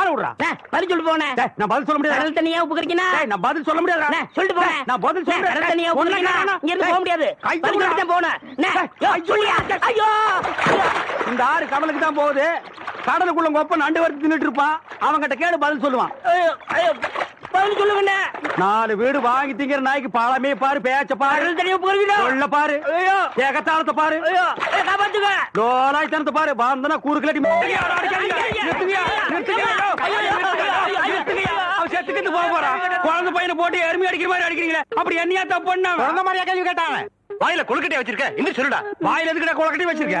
ஆள விடுறா. பதில் சொல்லிட்டு போனேன். நான் பதில் சொல்ல முடியாது? கடல் தண்ணியா உப்பு கறிக்கினா நான் பதில் சொல்ல முடியாது? சொல்லிட்டு போறேன். நான் பதில் அண்ணே, கடல் தண்ணியா சொல்றேன் உப்பு கறிக்கினா இங்க இருந்து போக முடியாது. பதில் சொல்லிட்டு போனேன். சொல்லியா? ஐயோ. இந்த ஆறு கடலுக்கு தான் போகுது. கடலுக்குள்ள கொப்ப நண்டு வறுத்து தின்னுட்டு இருப்பான். அவன்கிட்ட கேடு பதில் சொல்லுவான். பதில் சொல்லுங்கண்ணே நாலு வீடு வாங்கி திங்கிற நாய்க்கு பாலமே பாரு பேச்ச பாரு. சொல்ல பாரு. ஐயோ. ஏகத்தாளத்தை பாரு. ஐயோ. ஐயோ, காப்பாத்துங்க. லோலாய் தனத்தை பாரு. பாந்தனா கூறு கிளட்டி குழந்தை பையனை போட்டு எருமை அடிக்கிற மாதிரி அடிக்கிறீங்களே. அப்படி என்னையா தப்பு பண்ண மாதிரியா கேள்வி கேட்டாங்க வாயில கொழுக்கட்டை வச்சிருக்க. இன்னும் சொல்லுடா. வாயில எதுக்குடா கொழுக்கட்டை வச்சிருக்க?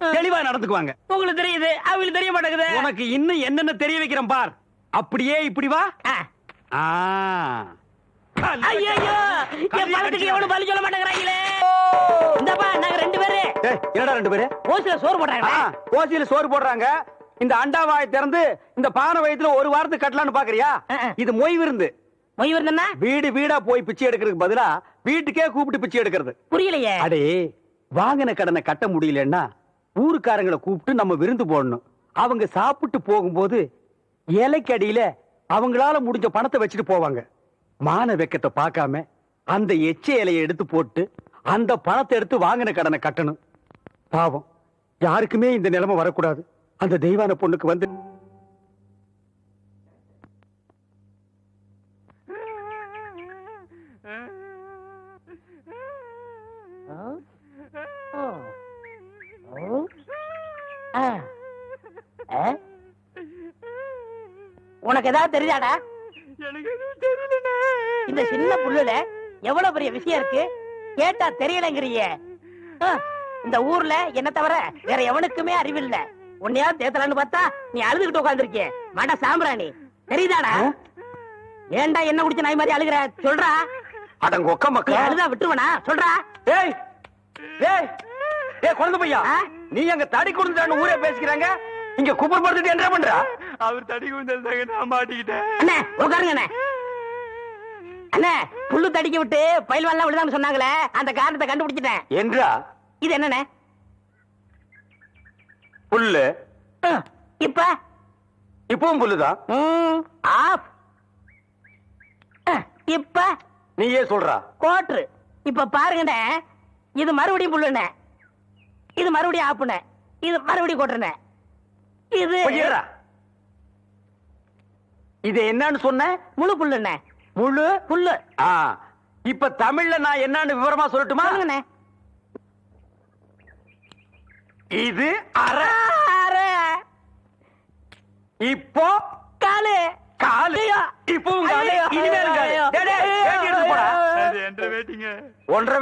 தெளிவா நடந்துக்குவாங்க. உங்களுக்கு தெரியுது அவங்களுக்கு தெரிய மாட்டேங்குது. உனக்கு இன்னும் என்னென்ன தெரிய வைக்கிறேன் பார். அப்படியே இப்படி வா. ஐயோ என் எவனும் பலி சொல்ல மாட்டேங்கிறாங்களே? இந்தப்பா நாங்க ரெண்டு பேரு. ஏய், என்னடா ரெண்டு பேரு? ஓசில சோறு போடுறாங்க ஆ, ஓசியில சோறு போடுறாங்க. இந்த அண்டாவாயை திறந்து இந்த பானை வயத்துல ஒரு வாரத்துக்கு கட்டலாம்னு பாக்குறியா. இது மொய் விருந்து. மொய் வருதுன்னா வீடு வீடா போய் பிச்சை எடுக்கிறதுக்கு பதிலா வீட்டுக்கே கூப்பிட்டு பிச்சை எடுக்கிறது. புரியலையே. அடே வாங்கின கடனை கட்ட முடியலன்னா ஊருக்காரங்களை கூப்பிட்டு நம்ம விருந்து போடணும். அவங்க சாப்பிட்டு போகும்போது இலைக்கு அடியில அவங்களால முடிஞ்ச பணத்தை வச்சுட்டு போவாங்க. மான வெக்கத்தை பார்க்காம அந்த எச்ச இலையை எடுத்து போட்டு அந்த பணத்தை எடுத்து வாங்கின கடனை கட்டணும். பாவம். யாருக்குமே இந்த நிலைமை வரக்கூடாது. அந்த தெய்வான பொண்ணுக்கு வந்து ஆ. ஆ? உனக்கு ஏதாவது தெரியாடா இந்த சின்ன புல்லுல எவ்வளவு பெரிய விஷயம் இருக்கு? கேட்டா தெரியலங்கிறிய. இந்த ஊர்ல என்ன தவிர வேற எவனுக்குமே அறிவில்ல. உன்னையாவது தேத்தலான்னு பார்த்தா நீ அழுதுகிட்டு உட்காந்துருக்கிய மட சாம்பிராணி. தெரியுதாடா? ஏன்டா என்ன குடிச்ச நாய் மாதிரி அழுகுற? சொல்றா. அடங்க ஒக்க மக்கள்? அழுதா விட்டுருவனா? சொல்றா. ஏய் ஏய் ஏய் குழந்தை பையா? நீ அங்க தடி கொடுத்துட்டான்னு ஊரே பேசிக்கிறாங்க. இங்க குப்பர் படுத்துட்டு என்ன பண்ற? அவர் தடி குந்தல் நான் மாட்டிக்கிட்டேன். அண்ணே உட்காருங்க அண்ணே. அண்ணே புல்லு தடிக்க விட்டு பயில்வான்லாம் விழுதான்னு சொன்னாங்களே அந்த காரணத்தை கண்டுபிடிச்சிட்டேன். என்றா? இது என்னண்ணே? புல்லு. இப்ப? இப்பவும் புல்லுதான் ஆஃப் இப்ப? நீயே சொல்றா. கோட்ரு. இப்ப பாருங்கண்ணே இது மறுபடியும் புல்லுண்ணே. இது மறுபடியும் ஆப்புண்ணே. இது மறுபடியும் கோட்டுண்ணே இது இது என்னன்னு சொன்ன? முழு புல்லுண்ணே முழு புல்லு. ஆ இப்ப தமிழ்ல நான் என்னன்னு விவரமா சொல்லட்டுமா? சொல்லுங்கண்ணே. இது அரை அரை இப்போ காலு காலு ஐயோ இப்போ உங்க ஆளு இனிமே இருக்காது டேய், டேய், வேட்டி எடுத்து போடா அது என்ற வேட்டிங்க ஒன்றரை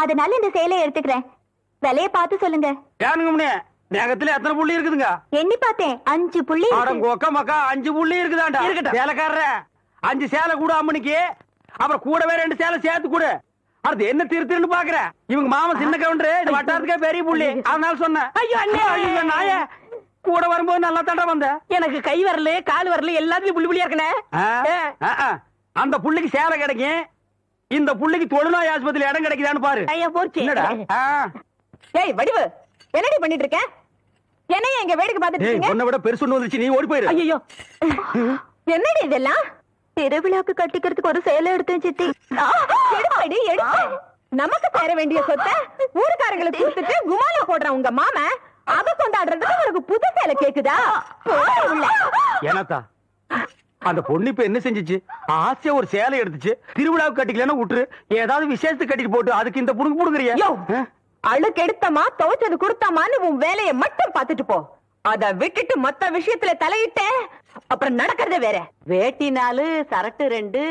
அதனால இந்த சேலையை எடுத்துக்கிறேன். விலைய பார்த்து சொல்லுங்க. ஏனுங்க நேகத்துல எத்தனை புள்ளி இருக்குதுங்க? எண்ணி பார்த்தேன். அஞ்சு புள்ளி கொக்க மக்கா அஞ்சு புள்ளி இருக்குதாண்டா? இருக்கட்டும். சேலைக்காரர அஞ்சு சேலை கூட அம்மனுக்கு அப்புறம் கூடவே ரெண்டு சேலை சேர்த்து கொடு. அடுத்து என்ன திருத்திருன்னு பாக்குற? இவங்க மாமன் சின்ன கவுண்டரு இது வட்டாரத்துக்கே பெரிய புள்ளி. அதனால சொன்னேன் ஐயோ. ஐயோ நாய. கூட வரும்போது நல்லா தாண்டா வந்த. எனக்கு கை வரல கால் வரல எல்லாத்துலயும் புள்ளி புள்ளியா இருக்கனே. அந்த புள்ளிக்கு சேலை கிடைக்கும். இந்த புள்ளிக்கு தொழுநோய் ஆஸ்பத்திரி இடம் கிடைக்குதான்னு பாரு. ஐயா போச்சு என்னடா. ஏய் வடிவு. என்னடி பண்ணிட்டு இருக்க என்னைய எங்க வேடிக்கை பார்த்துட்டு இருக்கீங்க? உன்னை விட பெருசு ஒண்ணு வந்துச்சு நீ ஓடி போயிரு. ஐயோ என்னடி இதெல்லாம்? திருவிழாக்கு கட்டிக்கிறதுக்கு ஒரு சேலை எடுத்தேன் சித்தி. எடுப்படி எடுப்பு நமக்கு தர வேண்டிய சொத்தை ஊருக்காரங்களுக்கு கொடுத்துட்டு குமாலா போடுறான் உங்க மாம அத கொண்டாடுறதுக்கு உனக்கு புது சேலை கேக்குதா? உள்ள. ஏனாத்தா அந்த பொண்ணு இப்ப என்ன செஞ்சுச்சு? ஆசையா ஒரு சேலை எடுத்துச்சு. திருவிழாவுக்கு கட்டிக்கலன்னா விட்டுரு ஏதாவது விசேஷத்துக்கு கட்டிட்டு போட்டு அதுக்கு இந்த புடுங்க புடுங்குறியா? அழுக்கு எடுத்தமா துவைச்சது கொடுத்தமான்னு உன் வேலைய மட்டும் பார்த்துட்டு போ. அத விட்டுட்டு மத்த விஷயத்துல தலையிட்ட அப்புறம் நடக்கிறதே வேற. வேட்டி நாலு சரட்டு ரெண்டு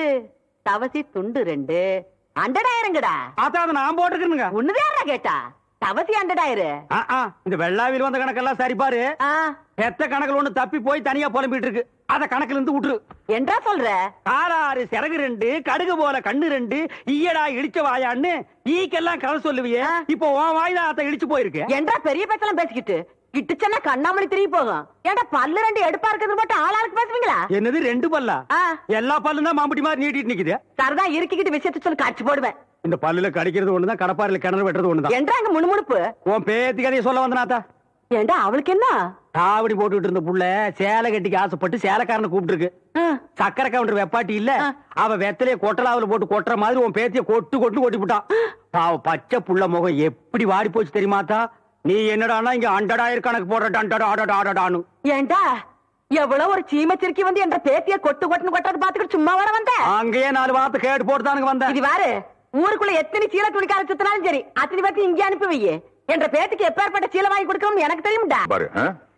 தவசி துண்டு ரெண்டு. அண்டடாயிரங்கடா. அதான் அதை நான் போட்டுக்கிறேனுங்க ஒண்ணுதான் கேட்டா? தவசி அண்டடாயிரு. ஆ, ஆ, இந்த வெள்ளாவில் வந்த கணக்கெல்லாம் சரி பாரு. பெத்த கணக்குல ஒண்ணு தப்பி போய் தனியா புலம்பிட்டு இருக்கு. அத கணக்குல இருந்து விட்டுரு. என்றா சொல்ற? ஆறாறு சிறகு ரெண்டு கடுகு போல கண்ணு ரெண்டு ஈயடா இடிச்ச வாயான்னு ஈக்கெல்லாம் கதை சொல்லுவியே. இப்போ உன் வாய் தான் அத்தை இடிச்சு போயிருக்கு. என்றா பெரிய பேச்செல்லாம் பேசிக்கிட்டு. கிட்டுச்சன்னா கண்ணாமணி திரும்பி போகும். ஏன்டா பல்லு ரெண்டு எடுப்பா இருக்கிறது மட்டும் ஆளாளுக்கு பேசுவீங்களா? என்னது ரெண்டு பல்லா. எல்லா பல்லும் தான் மாம்பட்டி மாதிரி நீட்டிட்டு நிக்குது. சரதா இருக்கிக்கிட்டு விஷயத்த சொல்லி காட்சி போடுவேன். இந்த பல்லுல கடிக்கிறது ஒண்ணுதான் கடப்பாரில கிணறு வெட்டுறது ஒண்ணுதான். என்றாங்க முணுமுணுப்பு? உன் பேத்தி கதையை சொல்ல வந்தனாத்தா ஏண்டா அவளுக்கு என்ன? காவடி போட்டுட்டு இருந்த புள்ள சேலை கட்டிக்கு ஆசைப்பட்டு சேலைக்காரனை கூப்பிட்டு இருக்கு சக்கரை கவுண்டர் வெப்பாட்டி இல்ல. அவ வெத்தலைய கொட்டலாவுல போட்டு கொட்டுற மாதிரி உன் பேத்திய கொட்டு கொட்டு கொட்டி விட்டான் பாவ பச்சை புள்ள முகம் எப்படி வாடி போச்சு தெரியுமாத்தா நீ என்னடான்னா இங்க அண்டடாயிரம் கணக்கு போடுற டண்டடா ஆடடா ஆடடான்னு ஏண்டா? எவ்வளவு ஒரு சீமச்சிருக்கி வந்து என்ற பேத்திய கொட்டு கொட்டுன்னு கொட்டது பாத்துக்கிட்டு சும்மா வர வந்த? அங்கேயே நாலு வார்த்தை கேட்டு போட்டுதானுங்க வந்தேன் இது வாரு ஊருக்குள்ள எத்தனை சீல துணிக்கார சுத்தினாலும் சரி அத்தனை பேர்த்து இங்கே அனுப்பி வையே. என்ற பேத்துக்கு எப்பேற்பட்ட சீலை வாங்கி கொடுக்கணும்னு எனக்கு தெரியும்டா?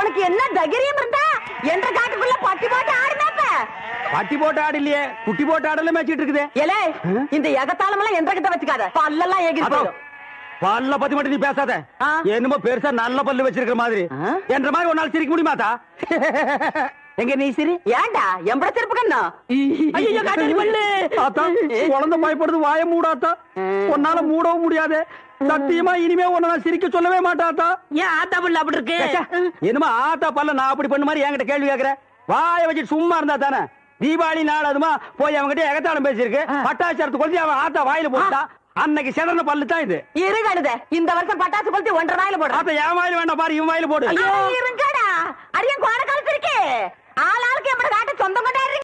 உனக்கு என்ன தைரியம் இருந்தா என்ற காட்டுக்குள்ள பட்டி போட்டு ஆடுனாப்ப? பட்டி போட்டு ஆடு இல்லையே குட்டி போட்டு ஆடல மேய்ச்சிட்டு இருக்குது. ஏலே இந்த எகத்தாளம் எல்லாம் என்ற கிட்ட வச்சுக்காத. பல்லெல்லாம் அதோ, போயிடும். பல்ல பத்தி மட்டும் நீ பேசாத. என்னமோ பெருசா நல்ல பல்லு வச்சிருக்கிற மாதிரி? என்ற மாதிரி ஒரு நாள் சிரிக்க முடியுமாத்தா எங்க நீ சிரி? ஏண்டா எம்பட செருப்பு கண்ணா? ஐயோ காட்டாடி பல்லு. ஆத்தா குழந்தை பயப்படுது வாய மூடாத்தா. உன்னால மூடவும் முடியாது. சத்தியமா இனிமே உன்னை நான் சிரிக்க சொல்லவே மாட்டாத்தா ஏன் ஆத்தா பல்லு அப்படி இருக்கு? என்னமா ஆத்தா பல்ல நான் அப்படி பண்ண மாதிரி என்கிட்ட கேள்வி கேக்குற? வாய வச்சுட்டு சும்மா இருந்தா தானே? தீபாவளி நாள் அதுமா போய் அவன்கிட்ட எகத்தாளம் பேசியிருக்கு. பட்டாச்சாரத்து கொளுத்தி அவன் ஆத்தா வாயில போட்டா அன்னைக்கு சிதறன பல்லு தான் இது. இரு கழுத. இந்த வருஷம் பட்டாசு கொளுத்தி ஒன்றரை நாயில போடுறேன் ஆத்தா என் வாயில வேண்டாம் பாரு இவன் வாயில போடு. இருங்கடா. அடியன் கோண காலத்து இருக்கு. ஆளாளுக்கு எப்படி காட்ட சொந்தம் கொண்டாடுறீங்க